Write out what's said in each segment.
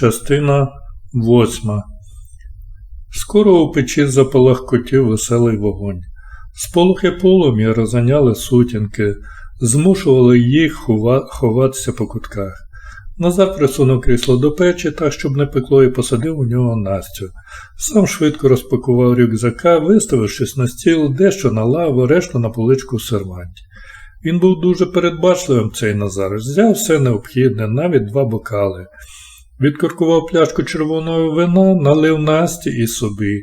Частина восьма. Скоро у печі запалахкотів веселий вогонь. Сполохи полум'я розганяли сутінки, змушували їх хова- ховатися по кутках. Назар присунув крісло до печі так, щоб не пекло, і посадив у нього Настю. Сам швидко розпакував рюкзака, виставив щось на стіл, дещо на лаву, решту на поличку в серванті. Він був дуже передбачливим цей Назар, взяв все необхідне, навіть два бокали. Відкоркував пляшку червоного вина, налив Насті і собі,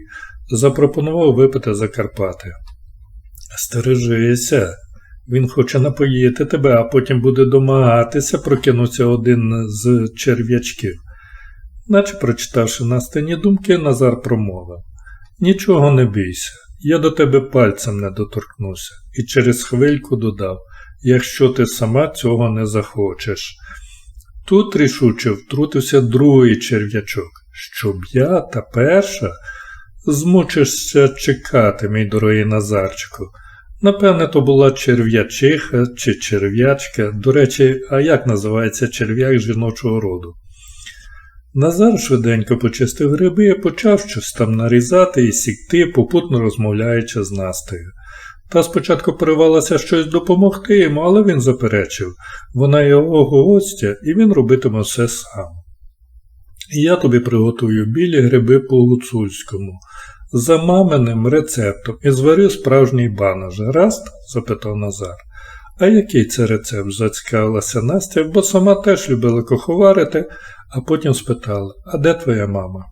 запропонував випити Закарпати. Стережися, він хоче напоїти тебе, а потім буде домагатися, прокинувся один з черв'ячків. Наче прочитавши Настині думки, Назар промовив Нічого не бійся, я до тебе пальцем не доторкнуся, і через хвильку додав якщо ти сама цього не захочеш. Тут рішуче втрутився другий черв'ячок. Щоб я та перша змучишся чекати, мій дорогий Назарчику. Напевне, то була черв'ячиха чи черв'ячка. До речі, а як називається черв'як жіночого роду? Назар швиденько почистив гриби і почав щось там нарізати і сікти, попутно розмовляючи з Настею. Та спочатку поривалася щось допомогти йому, але він заперечив вона його гостя, і він робитиме все сам. Я тобі приготую білі гриби по гуцульському, за маминим рецептом і зварю справжній банаш. Гаразд? запитав Назар. А який це рецепт? зацікавилася Настя, бо сама теж любила коховарити, а потім спитала А де твоя мама?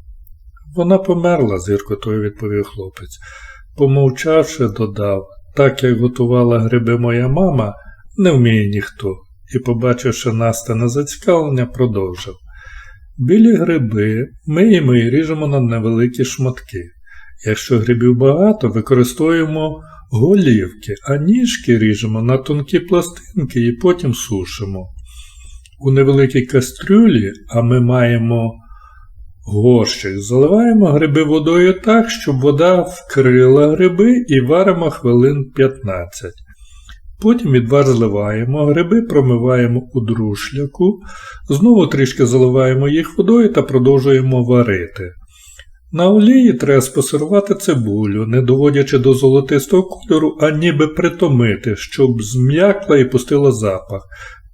Вона померла, з гіркотою відповів хлопець. Помовчавши, додав так як готувала гриби моя мама, не вміє ніхто, і, побачивши Настя зацікавлення, продовжив. Білі гриби миємо і ріжемо на невеликі шматки. Якщо грибів багато, використовуємо голівки, а ніжки ріжемо на тонкі пластинки і потім сушимо. У невеликій кастрюлі, а ми маємо горщик, заливаємо гриби водою так, щоб вода вкрила гриби і варимо хвилин 15. Потім відвар зливаємо, гриби промиваємо у друшляку, знову трішки заливаємо їх водою та продовжуємо варити. На олії треба спосерувати цибулю, не доводячи до золотистого кольору, а ніби притомити, щоб зм'якла і пустила запах.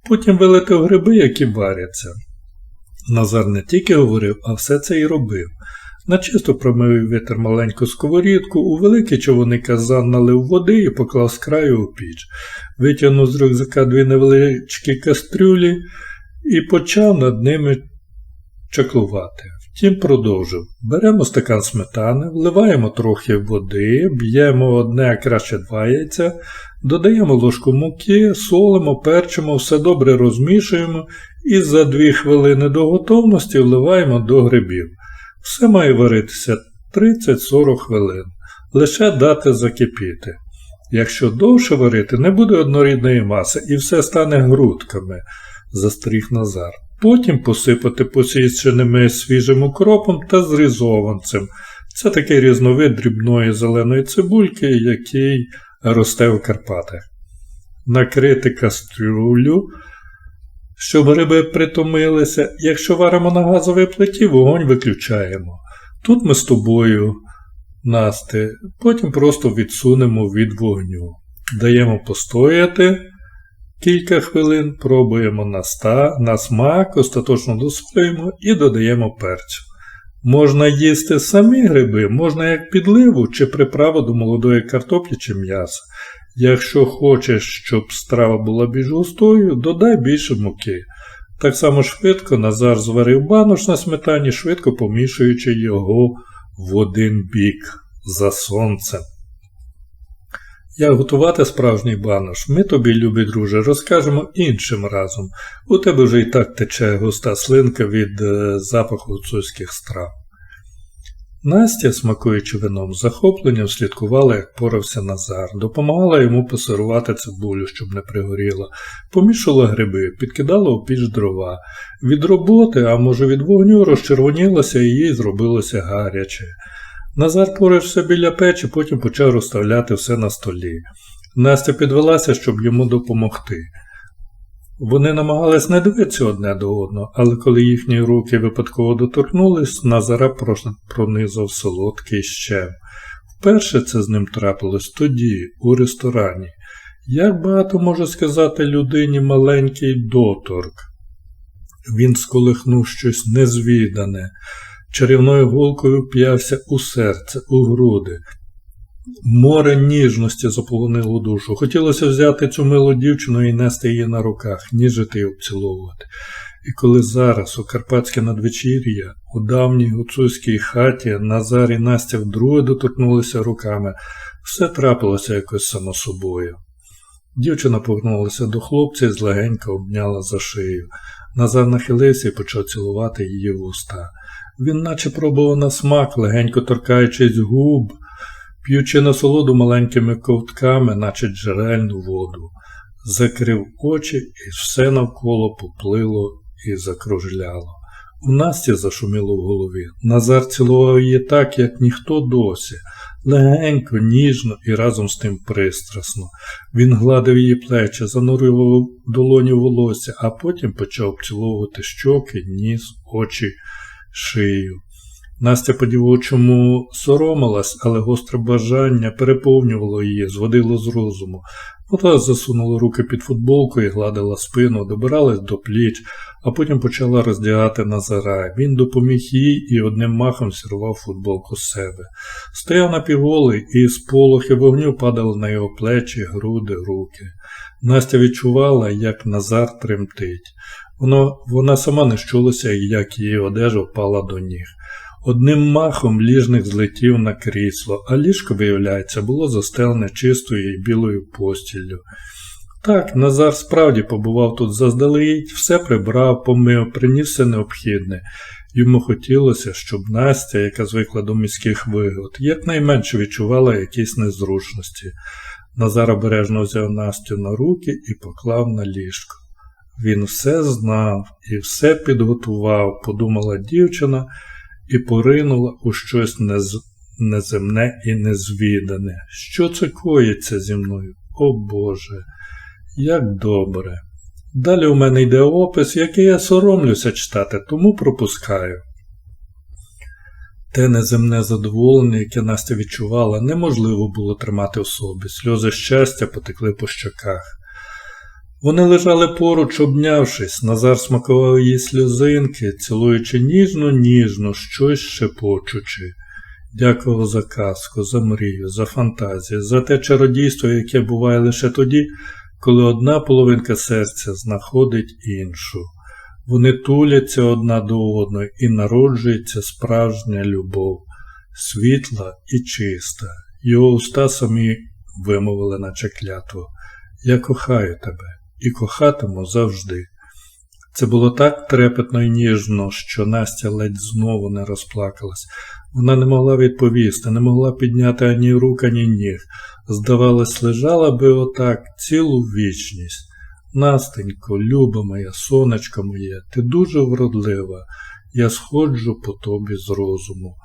Потім вилити в гриби, які варяться. Назар не тільки говорив, а все це і робив. Начисто промив вітер маленьку сковорідку, у великий човоний казан налив води і поклав з краю у піч, витягнув з рюкзака дві невеличкі кастрюлі і почав над ними чаклувати. Втім, продовжив. Беремо стакан сметани, вливаємо трохи води, б'ємо одне, а краще два яйця, додаємо ложку муки, солимо, перчимо, все добре розмішуємо і за дві хвилини до готовності вливаємо до грибів. Все має варитися 30-40 хвилин, лише дати закипіти. Якщо довше варити, не буде однорідної маси і все стане грудками, застріг Назар. Потім посипати посіченими свіжим укропом та зрізованцем. Це такий різновид дрібної зеленої цибульки, який росте в Карпатах. Накрити кастрюлю, щоб гриби притомилися. Якщо варимо на газовій плиті, вогонь виключаємо. Тут ми з тобою, Насти, потім просто відсунемо від вогню. Даємо постояти кілька хвилин, пробуємо на, ста, на смак, остаточно досолюємо і додаємо перцю. Можна їсти самі гриби, можна як підливу чи приправу до молодої картоплі чи м'яса. Якщо хочеш, щоб страва була більш густою, додай більше муки. Так само швидко Назар зварив банош на сметані, швидко помішуючи його в один бік за сонцем. Як готувати справжній банош, ми тобі, любі друже, розкажемо іншим разом. У тебе вже і так тече густа слинка від е, запаху гуцульських страв. Настя, смакуючи вином з захопленням, слідкувала, як порався Назар, допомагала йому посирувати цибулю, щоб не пригоріла, помішала гриби, підкидала у піч дрова. Від роботи, а може від вогню, розчервонілося і їй зробилося гаряче. Назар порався біля печі, потім почав розставляти все на столі. Настя підвелася, щоб йому допомогти. Вони намагались не дивитися одне до одного, але коли їхні руки випадково доторкнулись, Назара пронизав солодкий щем. Вперше це з ним трапилось тоді, у ресторані. Як багато може сказати людині маленький доторк? Він сколихнув щось незвідане, чарівною голкою вп'явся у серце, у груди. Море ніжності заполонило душу. Хотілося взяти цю милу дівчину і нести її на руках, ніжити і обціловувати. І коли зараз у Карпатське надвечір'я, у давній гуцульській хаті Назар і Настя вдруге доторкнулися руками, все трапилося якось само собою. Дівчина повернулася до хлопця і злегенько обняла за шию. Назар нахилився і почав цілувати її в уста. Він наче пробував на смак, легенько торкаючись губ, п'ючи насолоду маленькими ковтками, наче джерельну воду. Закрив очі, і все навколо поплило і закружляло. У Насті зашуміло в голові. Назар цілував її так, як ніхто досі, легенько, ніжно і разом з тим пристрасно. Він гладив її плечі, занурював долоні волосся, а потім почав обціловувати щоки, ніс, очі, шию. Настя по-дівочому соромилась, але гостре бажання переповнювало її, зводило з розуму. Вона засунула руки під футболку і гладила спину, добиралась до пліч, а потім почала роздягати Назара. Він допоміг їй і одним махом зірвав футболку з себе. Стояв напівголий, і сполохи вогню падали на його плечі, груди, руки. Настя відчувала, як Назар тремтить. Воно, вона сама не щулася, як її одежа впала до ніг. Одним махом ліжник злетів на крісло, а ліжко, виявляється, було застелене чистою і білою постіллю. Так, Назар справді побував тут заздалегідь, все прибрав, помив, приніс все необхідне. Йому хотілося, щоб Настя, яка звикла до міських вигод, якнайменше відчувала якісь незручності. Назар обережно взяв Настю на руки і поклав на ліжко. Він все знав і все підготував, подумала дівчина і поринула у щось нез... неземне і незвідане. Що це коїться зі мною? О Боже, як добре. Далі у мене йде опис, який я соромлюся читати, тому пропускаю. Те неземне задоволення, яке Настя відчувала, неможливо було тримати в собі. Сльози щастя потекли по щоках. Вони лежали поруч, обнявшись, Назар смакував її сльозинки, цілуючи ніжно-ніжно, щось шепочучи. Дякував за казку, за мрію, за фантазію, за те чародійство, яке буває лише тоді, коли одна половинка серця знаходить іншу. Вони туляться одна до одної і народжується справжня любов, світла і чиста. Його уста самі вимовили, наче клятву. Я кохаю тебе і кохатиму завжди. Це було так трепетно і ніжно, що Настя ледь знову не розплакалась. Вона не могла відповісти, не могла підняти ані рук, ані ніг. Здавалось, лежала би отак цілу вічність. Настенько, люба моя, сонечко моє, ти дуже вродлива, я сходжу по тобі з розуму.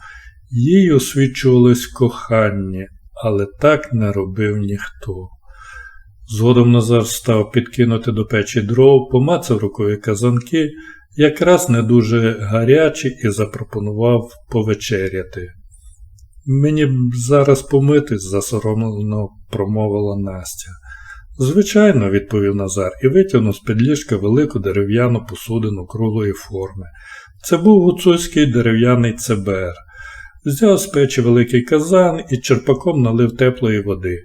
Їй освічувалось кохання, але так не робив ніхто. Згодом Назар став підкинути до печі дров, помацав рукою казанки, якраз не дуже гарячі, і запропонував повечеряти. Мені б зараз помитись, засоромлено промовила Настя. Звичайно, відповів Назар і витягнув з під ліжка велику дерев'яну посудину круглої форми. Це був гуцульський дерев'яний цебер. Взяв з печі великий казан і черпаком налив теплої води.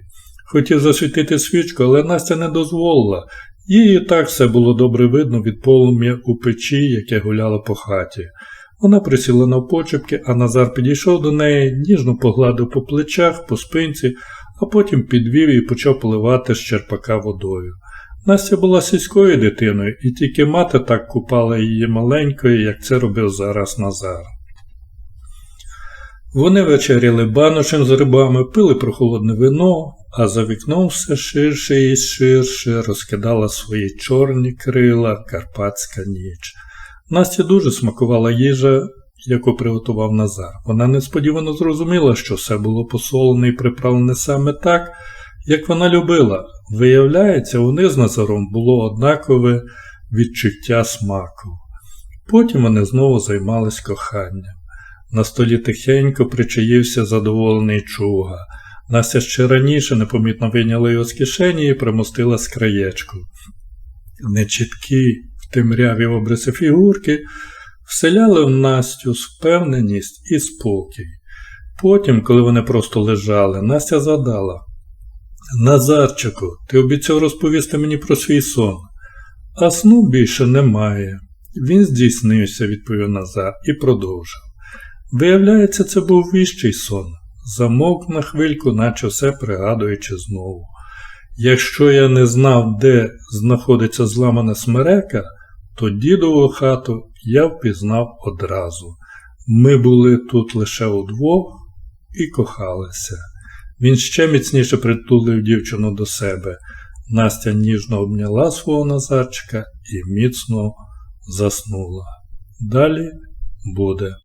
Хотів засвітити свічку, але Настя не дозволила. Їй так все було добре видно від полум'я у печі, яке гуляло по хаті. Вона присіла на почепки, а Назар підійшов до неї, ніжно погладив по плечах, по спинці, а потім підвів і почав поливати з черпака водою. Настя була сільською дитиною, і тільки мати так купала її маленькою, як це робив зараз Назар. Вони вечеряли баношем з рибами, пили прохолодне вино, а за вікном все ширше і ширше розкидала свої чорні крила карпатська ніч. Насті дуже смакувала їжа, яку приготував Назар. Вона несподівано зрозуміла, що все було посолене і приправлене саме так, як вона любила. Виявляється, у них з Назаром було однакове відчуття смаку. Потім вони знову займались коханням. На столі тихенько причаївся задоволений чуга. Настя ще раніше непомітно вийняла його з кишені і примостила з краєчку. Нечіткі в темряві обриси фігурки вселяли в Настю впевненість і спокій. Потім, коли вони просто лежали, Настя згадала Назарчику, ти обіцяв розповісти мені про свій сон, а сну більше немає. Він здійснився, відповів Назар, і продовжив. Виявляється, це був віщий сон. Замовк на хвильку, наче все пригадуючи знову. Якщо я не знав, де знаходиться зламана смерека, то дідову хату я впізнав одразу. Ми були тут лише удвох і кохалися. Він ще міцніше притулив дівчину до себе. Настя ніжно обняла свого Назарчика і міцно заснула. Далі буде.